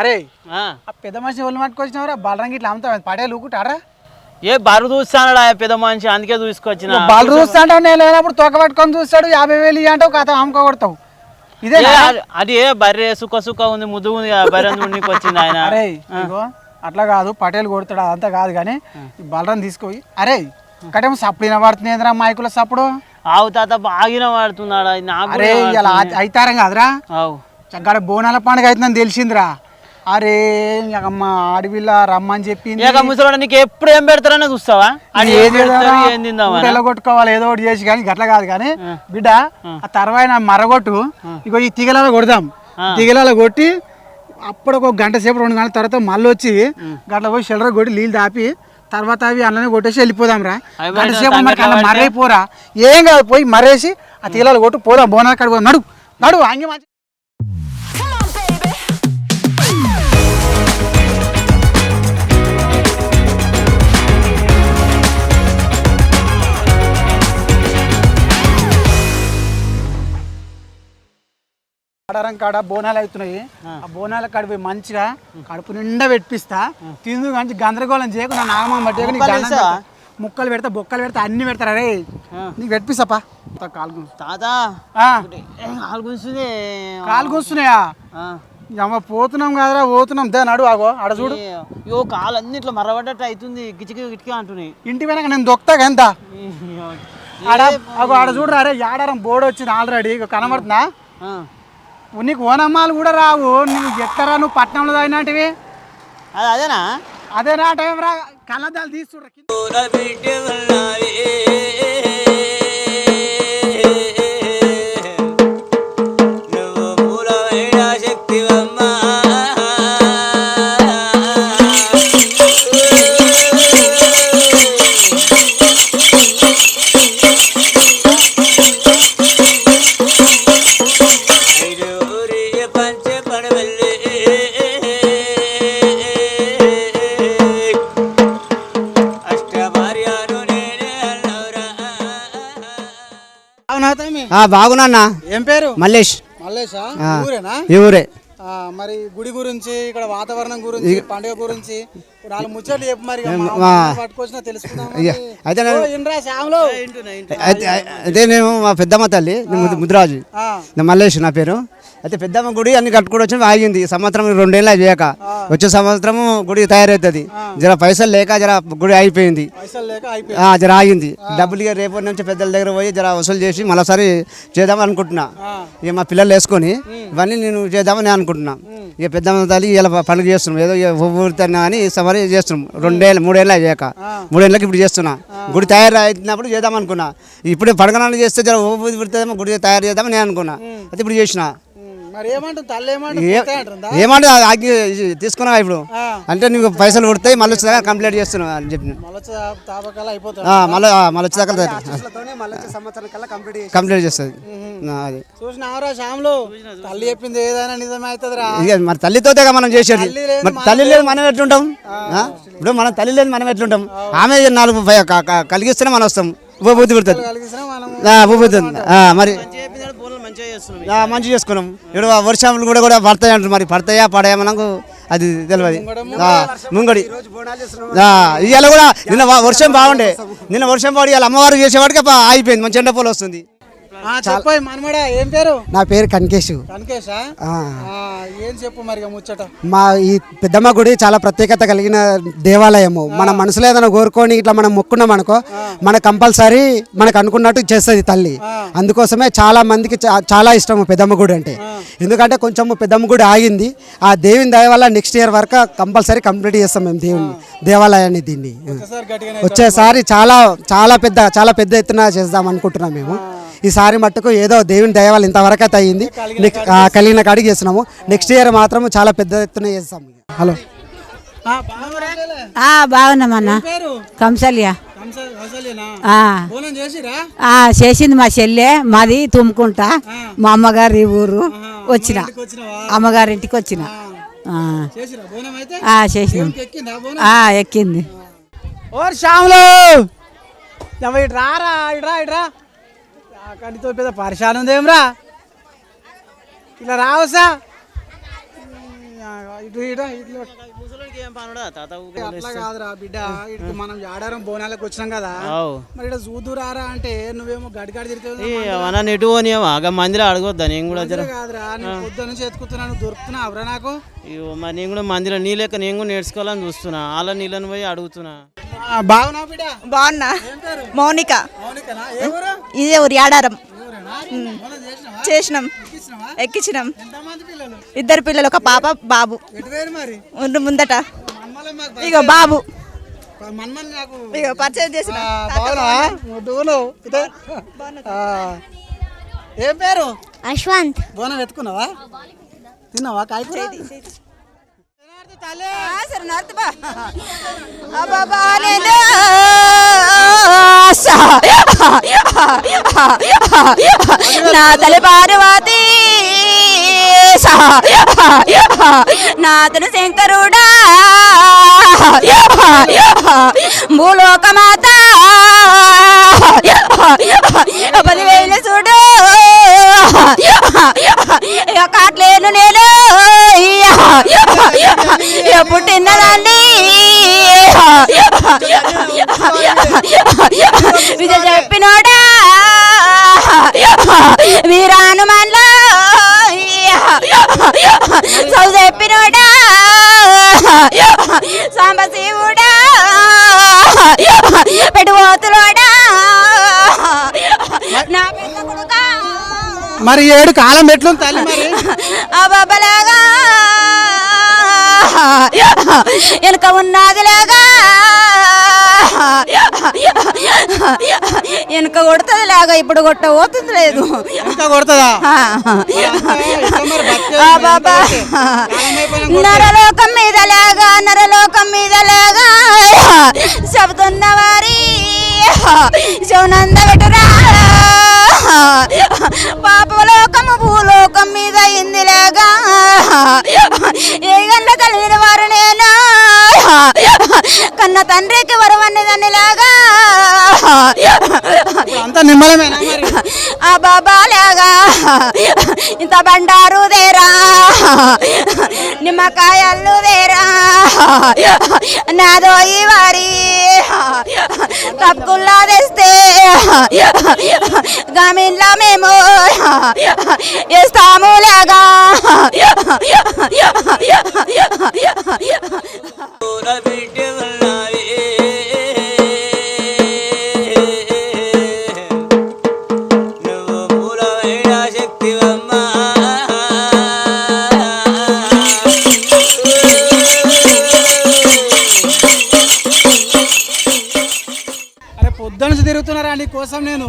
అరే ఆ. పెద్ద మనిషి ఒళ్ళు పట్టుకొచ్చినవరా? బలరంగి ఇట్లా అమ్ముతావు? పటేలు ఊకుంటారా ఏ బరు చూస్తాడు ఆ పెద్ద మనిషి? అందుకే చూసుకొచ్చిన. బాలు చూస్తాంటే నేను లేనప్పుడు తోక పట్టుకొని చూస్తాడు యాభై వేలు ఇయ్యి అంటావు కథ అమ్ముకో కొడతావు ఇదే అది- ఏ బర్రె సుక్క సుక్క ఉంది ముద్దు ఉంది బర్రె నీకు వచ్చింది ఆయన. అరే అట్లా కాదు పటేల్ కొడతాడు అదంతా కాదు కానీ బలరం తీసుకోయి అరే కటేమో సప్పుడు వినబడుతుంది ఏంద్రా మైకుల సప్పుడు? ఆవు తాత బాగిన పడుతున్నాడు అది నాకు అరే కూడా ఇలా. అయితారం కాదురా. ఆవు. చక్కగా బోనాల పండుగ అవుతుందని తెలిసిందిరా. అరే అమ్మ అడవిలా రమ్మని చెప్పింది. ఇక ముసలోడు నీకు ఎప్పుడు ఏం పెడతారని చూస్తావా? కొట్టుకోవాలి ఏదో ఒకటి చేసి కానీ గట్ల కాదు కానీ బిడ్డ ఆ. తర్వాత మరగొట్టు ఇగో ఈ తీగలలో కొడదాం. తీగలలో కొట్టి అప్పుడు ఒక గంట సేపు రెండు గంటల తర్వాత మళ్ళీ వచ్చి గట్ల పోయి షెల్లర కొట్టి నీళ్ళు దాపి తర్వాత అవి అందులోనే కొట్టేసి వెళ్ళిపోదాం రా గంట సేపు మనకి అలా తంగెట్ల మర్రైపోరా. ఏం కాదు పోయి మర్రేసి ఆ తీగలలో కొట్టు పోదాం బోనాల కాడికి పోదాం. నడు నడు అంగి ఆడారం కాడ బోనాలు అవుతున్నాయి. ఆ. బోనాల కాడ పోయి మంచిగా కడుపు నిండా పెట్టిస్తా. తిందు కానీ గందరగోళం చేయకుండా నాగమ్మ బట్టి ముక్కలు పెడతా. బొక్కలు పెడతా అన్ని పెడతారా రే? నీకు పెట్టిస్తాపా? కాలు తాత. కాలు ఆ. అమ్మ పోతున్నాం కదరా పోతున్నాం. దే నడు ఆగో ఆడ చూడు. యో కాలు అన్ని ఇట్లా మర్రబడ్డట్టు అవుతుంది గిచ్చికి గిటికి అంటున్నాయి. ఇంటి వెనక నేను దొక్తా ఎంత ఆడ అగో ఆడ చూడరా అరే యాడారం బోర్డు వచ్చింది ఆల్రెడీ ఆ. నీకు ఓనమ్మాలు కూడా రావు. నువ్వు ఎక్కరా? నువ్వు పట్నంలో తాగినటివి అది అదేనా? అదే నా టైం రా. కళ్ళద్దాలు తీసుకుంటా తమ్మి? బాగున్నా ఏం పేరు? మల్లేష్. మల్లేషా. ఊరేనా? ఊరే. ఆ, మరి గుడి గురించి ఇక్కడ వాతావరణం గురించి పండుగ గురించి నాలుగు ముచ్చట్లు చెప్పు మరి పట్టుకొచ్చినా తెలుసుకుందాం అయితే నేను మా పెద్దమ్మ తల్లి నా మల్లేష్ నా పేరు. అయితే పెద్దమ్మ గుడి అన్ని కట్టుకుని వచ్చి ఆగింది సంవత్సరం రెండేళ్ళు చేయక వచ్చే సంవత్సరం గుడి తయారవుతుంది జర పైసలు లేక జర గుడి అయిపోయింది. జర ఆగింది. డబ్బులు రేపటి నుంచి పెద్దల దగ్గర పోయి జర వసూలు చేసి మరోసారి చేద్దాం అనుకుంటున్నా. ఇక మా పిల్లలు వేసుకొని ఇవన్నీ నేను చేద్దామని అనుకుంటున్నా. ఇక పెద్దమ్మ తల్లి ఇలా పండుగ చేస్తున్నాం. ఏదో ఊరుతున్నా అని సవరి చేస్తున్నాం. రెండేళ్ళు మూడేళ్ళు అయ్యాక మూడేళ్ళకి ఇప్పుడు చేస్తున్నా. గుడి తయారు అయినప్పుడు చేద్దాం అనుకున్నా. ఇప్పుడు పండుగ చేస్తే జర ఊపిరి పెడతామో గుడి తయారు చేద్దామని నేను అనుకున్నా అయితే ఇప్పుడు చేసిన. మరి ఏమంటుంది తల్లి ఏమంటుంది? ఏమంటే ఆగి తీసుకున్నా ఇప్పుడు. అంటే నీకు పైసలు కొడతాయి మళ్ళీ వచ్చేదాకా కంప్లీట్ చేస్తున్నా అని చెప్పి మళ్ళీ వచ్చేదాకా కంప్లీట్ చేస్తుంది అది. చూసినావరా శ్యాములు? తల్లి చెప్పింది ఏదైనా నిజమే అవుతుందిరా. ఇక మరి తల్లితోటే మనం చేసేది. తల్లి లేదు, మరి తల్లి లేదు మనం ఎట్లుంటాం? ఇప్పుడు మనం తల్లి లేదు మనం ఎట్లుంటాం? ఆమె నాలుగు కలిగిస్తేనే మనం వస్తాం. ఉపబుద్ధి పెడుతుంది. ఉపబుద్ధి మరి మంచిగా చేసుకున్నాం. ఇప్పుడు వర్షాలు కూడా కూడా పడతాయి అంటారు మరి పడతాయా పడాయా మనకు అది తెలియదు ఆ, ముంగడి ఇవాళ కూడా నిన్న వర్షం బాగుండే. నిన్న వర్షం పడి ఇవాళ అమ్మవారు చేసేవాడికి ఆగిపోయింది. మంచి ఎండ పూలు వస్తుంది. చెప్పాయి మనమడా ఏం పేరు? నా పేరు కనకేష్. కనకేశా ఏం చెప్పు మరి ముచ్చట? మా ఈ పెద్దమ్మ గుడి చాలా ప్రత్యేకత కలిగిన దేవాలయము. మన మనసులో ఏదైనా కోరుకొని ఇట్లా మనం మొక్కున్నాం అనుకో మన కంపల్సరీ మనకు అనుకున్నట్టు చేస్తుంది తల్లి. అందుకోసమే చాలా మందికి చాలా ఇష్టము పెద్దమ్మ గుడి అంటే. ఎందుకంటే కొంచెం పెద్దమ్మ గుడి ఆగింది. ఆ దేవుని దయ వల్ల నెక్స్ట్ ఇయర్ వరకు కంపల్సరీ కంప్లీట్ చేస్తాం మేము దేవుని దేవాలయాన్ని దీన్ని. వచ్చేసారి చాలా చాలా పెద్ద చాలా పెద్ద ఎత్తున చేద్దాం అనుకుంటున్నాం మేము. ఈసారి మట్టుకు ఏదో దేవుని దయ వల్ల ఇంతవరకు అయితే అయ్యింది. కలిగిన కాడికి చేస్తున్నాము. నెక్స్ట్ ఇయర్ మాత్రం చాలా పెద్ద ఎత్తున చేస్తాము. హలో ఆ, బాగున్నారా? ఆ బాగున్నామన్న. కంసల్య. చేసింది మా చెల్లె మాది తుమ్ముకుంటా. మా అమ్మగారి ఊరు వచ్చిన. అమ్మగారింటికి వచ్చిన. ఆ, చేసిరా భోజనం అయితే? ఆ, చేసిన. ఎక్కిందా భోజనం ఆ, ఎక్కింది. ఓ శ్యాములు! ఇట్రా కడితో పెద్ద పరిశాన్ ఉంది ఏమ్రా ఇలా రావసా? ఇటు ఇట్లా అట్లా కాదురా బిడ్డ. ఇటు మనం ఆడారం బోనాలకు వచ్చినాం కదా. మరి ఇక్కడ చూదురారా అంటే నువ్వేమో గడిగాడి తిరిగితే ఈ అవనా నెటు పోనీయమా? ఆగ మందిలో అడగొద్దా? నేను కూడా కాదురా నేను పొద్దు నుంచి ఎత్తుకుతున్నాను దొరుకుతున్నా అవరా నాకు? ఇగో మరి నేను కూడా మందిలో నీ లెక్క నేను కూడా నేర్చుకోవాలని చూస్తున్నా. వాళ్ళ నీళ్ళని పోయి అడుగుతున్నా. ఆ, బాగున్నావు బిడ్డ? బాగున్నా. మౌనిక. మౌనికనా? ఊరు? ఇదే ఊరి చేసినావా? చేసినాం? ఎక్కించినాం ఇద్దరు పిల్లలు ఒక పాప బాబు. ఉండు ముందట. ఇగో బాబు. ఇగో పరిచయం చేసిన. ఏం పేరు? అశ్వంత్. బోనం ఎత్తుకున్నావా? తిన్నావా కాయ సరే నార్త్ బా. ఆశ. నా తల్లి పార్వతి నాతను శంకరుడా. భూలోకమాత. పదివేలు చూడు. కాట్లేను నేను. ఇక విజయ చెప్పినోడా. వీరాను మనలో సౌ చెప్పినోడా. సాంబశివుడా. పెట్టుబోతులోడా. నా పెద్ద కొడుకా. మరి ఏడు కాలం ఎట్లుంది తల్లి మరి? అబాబలాగా వెనక ఉన్నదిలాగా. వెనక కొడుతుంది లాగా ఇప్పుడు కొట్ట పోతుంది లేదు కొడుతుందా? బాబా. నరలోకం మీద లాగా నరలోకం మీద లాగా చెబుతున్న వారి శివనంద వెటురా పాపలోకము భూలోకం మీద ఇందిలాగా ఏ వారు నేను కన్న తండ్రికి వరవన్ని దానిలాగా అంతా నిమ్మలమేనా ఆ బాబాలాగా. ఇంత బండారు దేరా. నిమ్మకాయలు దేరా. నాదో ఈ వారి. తప్పుకుల్లా తెస్తే. గమిన్లా మేము ఇస్తాము లాగా అరే తిరుగుతున్నారా నీ కోసం నేను?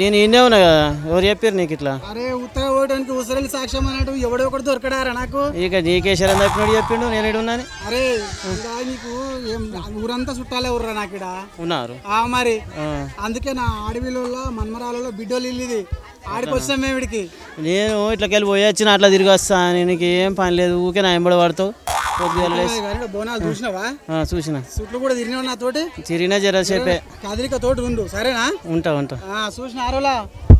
నేను ఇండే ఉన్నా కదా. ఎవరు చెప్పారు నీకు ఇట్లా? అరే ఉత్తర ఓయడానికి ఉసరలి సాక్ష్యం అన్నట్టు ఎవడో ఒకటి దొరకడారా నాకు? ఇక నీకేశ్వరం తప్పినోడు చెప్పిండు నేను ఇక్కడ ఉన్నాను. అరే ఇడా నీకు ఏం ఊరంతా చుట్టాలే ఊర్రా నాకు ఇడా ఉన్నారు. ఆ మరి. అందుకే నా ఆడవిలో మన్మరాలలో బిడ్డోలు ఇల్లుది ఆడికి వచ్చాం మేము ఇడికి నేను ఇట్లకి వెళ్ళి పోయి వచ్చిన అట్లా తిరిగి వస్తా నీకు ఏం పని లేదు ఊకే నా ఎంబడి పడతావు. బోనాలు చూసినావా? ఆ, చూసిన. చుట్లు కూడా తిరిగినావు నా తోటి? తిరిగినా కదిలిక తోటి ఉండు సరేనా? ఉంటా ఉంటా. ఆ, చూసిన ఆరోలా?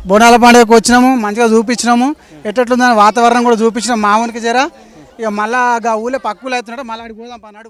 బోనాల పండుగకు వచ్చినాము మంచిగా చూపించినాము. ఎట్లెట్లుందని వాతావరణం కూడా చూపించినాం మామూలుకి జరా. ఇక మళ్ళా ఊళ్ళో పక్కులు అవుతున్నాడు మళ్ళీ అడిగి పోదాం పన్నాడు